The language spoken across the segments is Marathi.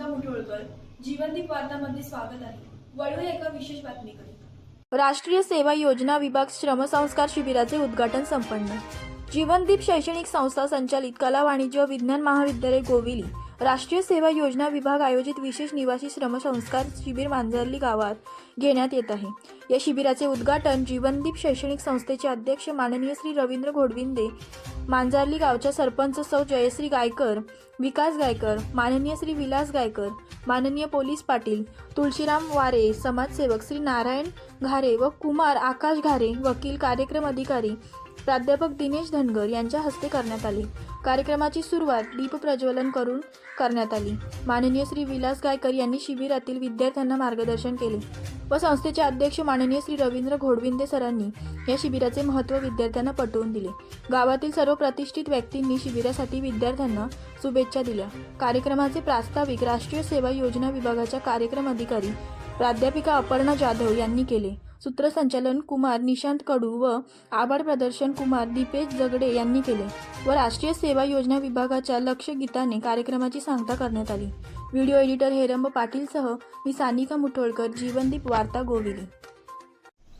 मुठोळकर जीवनदीप वार्तामध्ये स्वागत आहे. एका विशेष बातमीकडे. राष्ट्रीय सेवा योजना विभाग श्रमसंस्कार शिबिराचे उद्घाटन संपन्न. जीवनदीप शैक्षणिक संस्था संचालित कला वाणिज्य विज्ञान महाविद्यालय गोविली. राष्ट्रीय सेवा योजना विभाग आयोजित विशेष निवासी श्रमसंस्कार शिबिर मांजरली गावात घेण्यात येत आहे. या शिबिराचे उद्घाटन जीवनदीप शैक्षणिक संस्थेचे अध्यक्ष माननीय श्री रवींद्र घोडविंदे मांजारली गावच्या सरपंच सौ जयश्री गायकर विकास गायकर माननीय श्री विलास गायकर माननीय पोलीस पाटील तुळशीराम वारे समाजसेवक श्री नारायण घारे व कुमार आकाश घारे वकील कार्यक्रम अधिकारी प्राध्यापक दिनेश धनगर यांच्या हस्ते करण्यात आली. कार्यक्रमाची सुरुवात दीप प्रज्वलन करून करण्यात आली. माननीय श्री विलास गायकर यांनी शिबिरातील विद्यार्थ्यांना मार्गदर्शन केले व संस्थेचे अध्यक्ष माननीय श्री रवींद्र घोडविंदे सरांनी या शिबिराचे महत्त्व विद्यार्थ्यांना पटवून दिले. गावातील सर्व प्रतिष्ठित व्यक्तींनी शिबिरासाठी विद्यार्थ्यांना शुभेच्छा दिल्या. कार्यक्रमाचे प्रास्ताविक राष्ट्रीय सेवा योजना विभागाच्या कार्यक्रम अधिकारी प्राध्यापिका अपर्णा जाधव यांनी केले. सूत्रसंचालन कुमार निशांत कडू व आभार प्रदर्शन कुमार दीपेश जगडे यांनी केले व राष्ट्रीय सेवा योजना विभागाच्या लक्ष गीताने कार्यक्रमाची सांगता करण्यात आली. व्हिडिओ एडिटर हेरंब पाटीलसह मी सानिका मुठोळकर जीवनदीप वार्ता गोविली.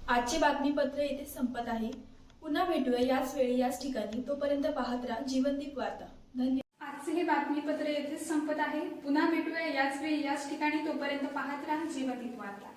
आजचे बातमीपत्र येथे संपत आहे. पुन्हा भेटूया याच वेळी याच ठिकाणी. तोपर्यंत पाहत राहा जीवनदीप वार्ता. धन्यवाद. आजचे हे बातमीपत्र येथेच संपत आहे. पुन्हा भेटूया याच वेळी याच ठिकाणी. तोपर्यंत पाहत राहा जीवनदीप वार्ता.